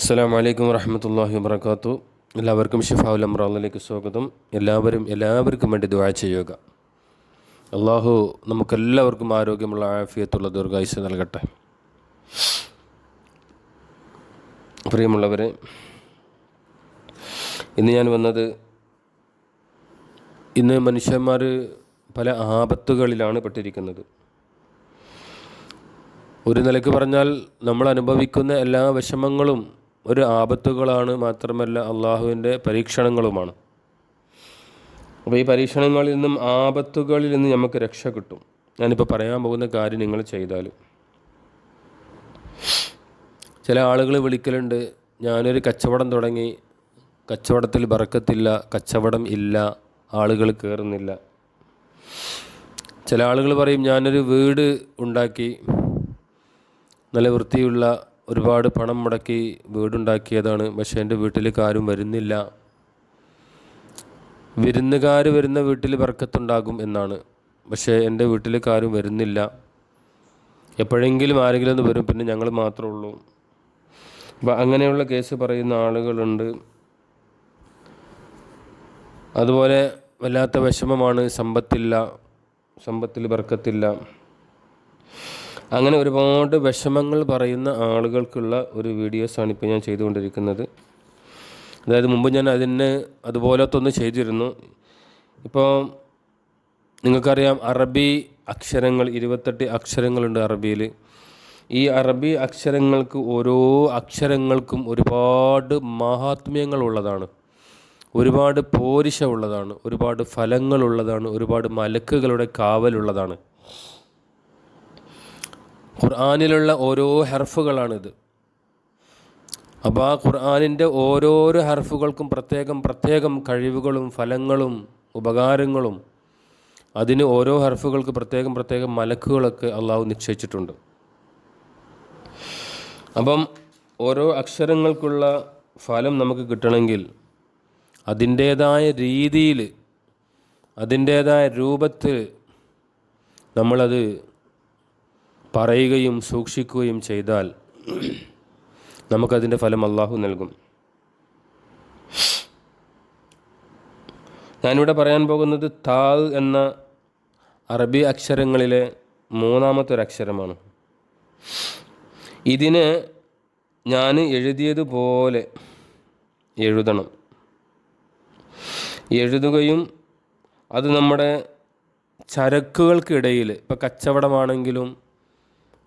അസ്സാം വലൈക്കും വറഹമത്തല്ലാഹി വബർക്കാത്തു എല്ലാവർക്കും ഷിഫാവുൽ അമ്രാളിലേക്ക് സ്വാഗതം. എല്ലാവരും എല്ലാവർക്കും വേണ്ടി ദുവാ ചെയ്യുക. അള്ളാഹു നമുക്കെല്ലാവർക്കും ആരോഗ്യമുള്ള ആഫിയത്തുള്ള ദീർഘായുസ് നൽകട്ടെ. പ്രിയമുള്ളവരെ ഇന്ന് ഞാൻ വന്നത് ഇന്ന് മനുഷ്യന്മാർ പല ആപത്തുകളിലാണ് പെട്ടിരിക്കുന്നത്. ഒരു നിലയ്ക്ക് പറഞ്ഞാൽ നമ്മൾ അനുഭവിക്കുന്ന എല്ലാ വിഷമങ്ങളും ഒരു ആപത്തുകളാണ് മാത്രമല്ല അള്ളാഹുവിന്റെ പരീക്ഷണങ്ങളുമാണ്. അപ്പോൾ ഈ പരീക്ഷണങ്ങളിൽ നിന്നും ആപത്തുകളിൽ നിന്ന് നമുക്ക് രക്ഷ കിട്ടും. ഞാനിപ്പോൾ പറയാൻ പോകുന്ന കാര്യം നിങ്ങൾ ചെയ്താൽ. ചില ആളുകൾ വിളിക്കലുണ്ട് ഞാനൊരു കച്ചവടം തുടങ്ങി കച്ചവടത്തിൽ ബറക്കത്തില്ല കച്ചവടം ഇല്ല ആളുകൾ കയറുന്നില്ല. ചില ആളുകൾ പറയും ഞാനൊരു വീട് ഉണ്ടാക്കി നല്ല വൃത്തിയുള്ള ഒരുപാട് പണം മുടക്കി വീടുണ്ടാക്കിയതാണ്. പക്ഷേ എന്റെ വീട്ടിലേക്ക് ആരും വരുന്നില്ല. വിരുന്നുകാർ വരുന്ന വീട്ടിൽ വർക്കത്തുണ്ടാകും എന്നാണ്. പക്ഷേ എന്റെ വീട്ടിലേക്ക് ആരും വരുന്നില്ല. എപ്പോഴെങ്കിലും ആരെങ്കിലും ഒന്ന് വരും പിന്നെ ഞങ്ങൾ മാത്രമേ ഉള്ളൂ. അപ്പം അങ്ങനെയുള്ള കേസ് പറയുന്ന ആളുകളുണ്ട്. അതുപോലെ വല്ലാത്ത വിഷമമാണ്. സമ്പത്തില്ല. സമ്പത്തിൽ ബർക്കത്തില്ല. അങ്ങനെ ഒരുപാട് വിഷമങ്ങൾ പറയുന്ന ആളുകൾക്കുള്ള ഒരു വീഡിയോസാണ് ഇപ്പോൾ ഞാൻ ചെയ്തുകൊണ്ടിരിക്കുന്നത്. അതായത് മുമ്പ് ഞാൻ അതിന് അതുപോലത്തെ ഒന്ന് ചെയ്തിരുന്നു. ഇപ്പോൾ നിങ്ങൾക്കറിയാം അറബി അക്ഷരങ്ങൾ ഇരുപത്തെട്ട് അക്ഷരങ്ങളുണ്ട് അറബിയിൽ. ഈ അറബി അക്ഷരങ്ങൾക്ക് ഓരോ അക്ഷരങ്ങൾക്കും ഒരുപാട് മഹാത്മ്യങ്ങളുള്ളതാണ്. ഒരുപാട് പോരിശ ഉള്ളതാണ്. ഒരുപാട് ഫലങ്ങളുള്ളതാണ്. ഒരുപാട് മലക്കുകളുടെ കാവലുള്ളതാണ്. ഖുർആാനിലുള്ള ഓരോ ഹർഫുകളാണിത്. അപ്പോൾ ആ ഖുർആാനിന്റെ ഓരോരോ ഹർഫുകൾക്കും പ്രത്യേകം പ്രത്യേകം കഴിവുകളും ഫലങ്ങളും ഉപകാരങ്ങളും അതിന് ഓരോ ഹർഫുകൾക്ക് പ്രത്യേകം പ്രത്യേകം മലക്കുകളൊക്കെ അള്ളാഹു നിശ്ചയിച്ചിട്ടുണ്ട്. അപ്പം ഓരോ അക്ഷരങ്ങൾക്കുള്ള ഫലം നമുക്ക് കിട്ടണമെങ്കിൽ അതിന്റേതായ രീതിയിൽ അതിന്റേതായ രൂപത്തിൽ നമ്മളത് പറയുകയും സൂക്ഷിക്കുകയും ചെയ്താൽ നമുക്കതിന്റെ ഫലം അള്ളാഹു നൽകും. ഞാനിവിടെ പറയാൻ പോകുന്നത് താൽ എന്ന അറബി അക്ഷരങ്ങളിലെ മൂന്നാമത്തെ ഒരു അക്ഷരമാണ് ഇതിന് ഞാൻ എഴുതിയതുപോലെ എഴുതണം. എഴുതുകയും അത് നമ്മുടെ ചരക്കുകൾക്കിടയിൽ ഇപ്പോൾ കച്ചവടമാണെങ്കിലും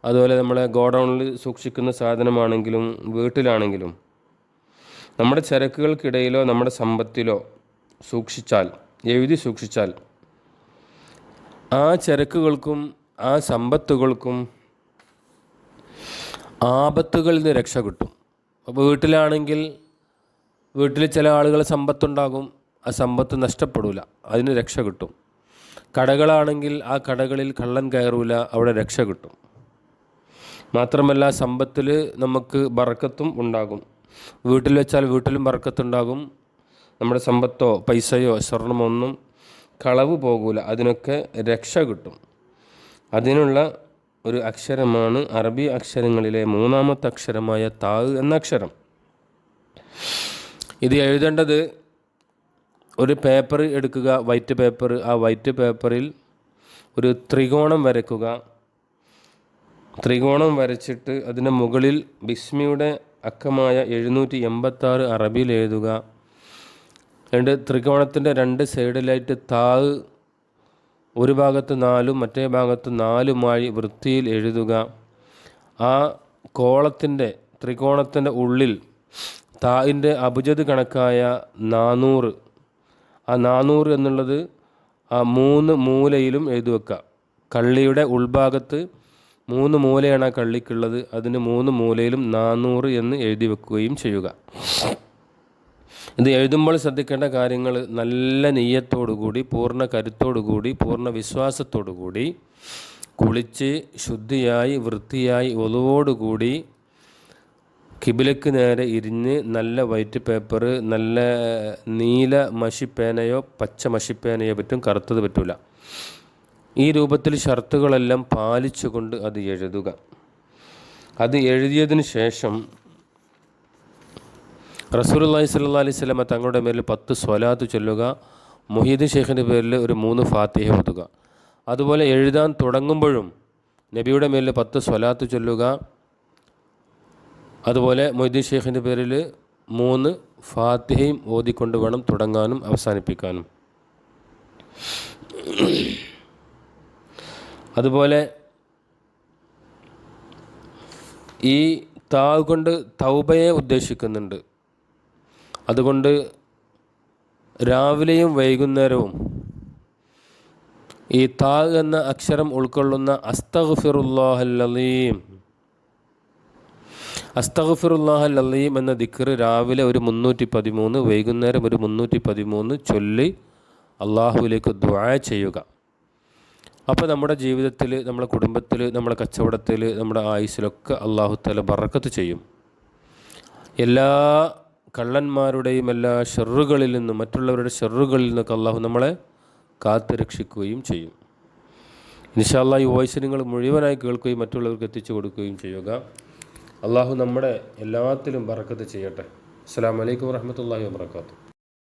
അതുപോലെ നമ്മളെ ഗോഡൗണിൽ സൂക്ഷിക്കുന്ന സാധനമാണെങ്കിലും വീട്ടിലാണെങ്കിലും നമ്മുടെ ചരക്കുകൾക്കിടയിലോ നമ്മുടെ സമ്പത്തിലോ സൂക്ഷിച്ചാൽ എഴുതി സൂക്ഷിച്ചാൽ ആ ചരക്കുകൾക്കും ആ സമ്പത്തുകൾക്കും ആപത്തുകളിൽ നിന്ന് രക്ഷ കിട്ടും. അപ്പോൾ വീട്ടിലാണെങ്കിൽ വീട്ടിൽ ചില ആളുകൾ സമ്പത്തുണ്ടാകും ആ സമ്പത്ത് നഷ്ടപ്പെടില്ല അതിന് രക്ഷ കിട്ടും. കടകളാണെങ്കിൽ ആ കടകളിൽ കള്ളൻ കയറൂല അവിടെ രക്ഷ കിട്ടും. മാത്രമല്ല സമ്പത്തിൽ നമുക്ക് ബറക്കത്തും ഉണ്ടാകും. വീട്ടിൽ വെച്ചാൽ വീട്ടിലും ബറക്കത്തുണ്ടാകും നമ്മുടെ സമ്പത്തോ പൈസയോ സ്വർണമോ ഒന്നും കളവ് പോകൂല. അതിനൊക്കെ രക്ഷ കിട്ടും. അതിനുള്ള ഒരു അക്ഷരമാണ് അറബി അക്ഷരങ്ങളിലെ മൂന്നാമത്തെ അക്ഷരമായ താവ് എന്ന അക്ഷരം. ഇത് എഴുതേണ്ടത് ഒരു പേപ്പർ എടുക്കുക വൈറ്റ് പേപ്പർ. ആ വൈറ്റ് പേപ്പറിൽ ഒരു ത്രികോണം വരയ്ക്കുക. ത്രികോണം വരച്ചിട്ട് അതിന് മുകളിൽ ബിസ്മിയുടെ അക്കമായ എഴുന്നൂറ്റി എൺപത്താറ് അറബിയിൽ എഴുതുക. രണ്ട് ത്രികോണത്തിന്റെ രണ്ട് സൈഡിലായിട്ട് താവ് ഒരു ഭാഗത്ത് നാലും മറ്റേ ഭാഗത്ത് നാലുമായി വൃത്തിയിൽ എഴുതുക. ആ കോളത്തിന്റെ ത്രികോണത്തിന്റെ ഉള്ളിൽ താവിന്റെ അഭിജത് കണക്കായ നാനൂറ്. ആ നാനൂറ് എന്നുള്ളത് ആ മൂന്ന് മൂലയിലും എഴുതി വെക്കുക. കള്ളിയുടെ ഉൾഭാഗത്ത് മൂന്ന് മൂലയാണ് ആ കള്ളിക്കുള്ളത്. അതിന് മൂന്ന് മൂലയിലും നാനൂറ് എന്ന് എഴുതി വെക്കുകയും ചെയ്യുക. ഇത് എഴുതുമ്പോൾ ശ്രദ്ധിക്കേണ്ട കാര്യങ്ങൾ നല്ല നെയ്യത്തോടുകൂടി പൂർണ കരുത്തോടുകൂടി പൂർണ വിശ്വാസത്തോടുകൂടി കുളിച്ച് ശുദ്ധിയായി വൃത്തിയായി ഒതുവോടുകൂടി കിബിലക്ക് നേരെ ഇരിഞ്ഞ് നല്ല വൈറ്റ് പേപ്പർ നല്ല നീല മഷിപ്പേനയോ പച്ച മഷിപ്പേനയോ പറ്റും കറുത്തത് പറ്റില്ല ഈ രൂപത്തിൽ ഷർത്തുകളെല്ലാം പാലിച്ചുകൊണ്ട് അത് എഴുതുക. അത് എഴുതിയതിന് ശേഷം റസൂലുള്ളാഹി സ്വല്ലല്ലാഹി അലൈഹി സ്വലമ തങ്ങളുടെ മേലിൽ പത്ത് സ്വലാത്ത് ചൊല്ലുക. മുഹീദ് ഷെയ്ഖിന്റെ പേരിൽ ഒരു മൂന്ന് ഫാത്തിഹ ഓതുക. അതുപോലെ എഴുതാൻ തുടങ്ങുമ്പോഴും നബിയുടെ മേലിൽ പത്ത് സ്വലാത്ത് ചൊല്ലുക. അതുപോലെ മൊയ്തീൻ ഷെയ്ഖിന്റെ പേരിൽ മൂന്ന് ഫാത്തിഹയും ഓതിക്കൊണ്ട് വേണം തുടങ്ങാനും അവസാനിപ്പിക്കാനും. അതുപോലെ ഈ താവ് കൊണ്ട് തൗബയെ ഉദ്ദേശിക്കുന്നുണ്ട്. അതുകൊണ്ട് രാവിലെയും വൈകുന്നേരവും ഈ താ എന്ന അക്ഷരം ഉൾക്കൊള്ളുന്ന അസ്തഗ്ഫിറുല്ലാഹല്ലീം അസ്തഗ്ഫിറുല്ലാഹല്ലീം എന്ന ദിക്ർ രാവിലെ ഒരു മുന്നൂറ്റി പതിമൂന്ന് വൈകുന്നേരം ഒരു മുന്നൂറ്റി പതിമൂന്ന് ചൊല്ലി അള്ളാഹുവിലേക്ക് ദ്വാ ചെയ്യുക. അപ്പോൾ നമ്മുടെ ജീവിതത്തിൽ നമ്മുടെ കുടുംബത്തിൽ നമ്മുടെ കച്ചവടത്തിൽ നമ്മുടെ ആയുസ്സിലൊക്കെ അള്ളാഹു തല ബറക്കത്ത് ചെയ്യും. എല്ലാ കള്ളന്മാരുടെയും എല്ലാ ഷെറുകളിൽ നിന്നും മറ്റുള്ളവരുടെ ഷെറുകളിൽ നിന്നൊക്കെ അള്ളാഹു നമ്മളെ കാത്തു രക്ഷിക്കുകയും ചെയ്യും. നിഷാല്ല ഈ വോയിസ് നിങ്ങൾ മുഴുവനായി കേൾക്കുകയും മറ്റുള്ളവർക്ക് എത്തിച്ചു കൊടുക്കുകയും ചെയ്യുക. അള്ളാഹു നമ്മുടെ എല്ലാത്തിലും ബറക്കത്ത് ചെയ്യട്ടെ. അസ്സാം വലൈക്കും വർഹമത്തല്ലാഹി വാബർക്കാത്തു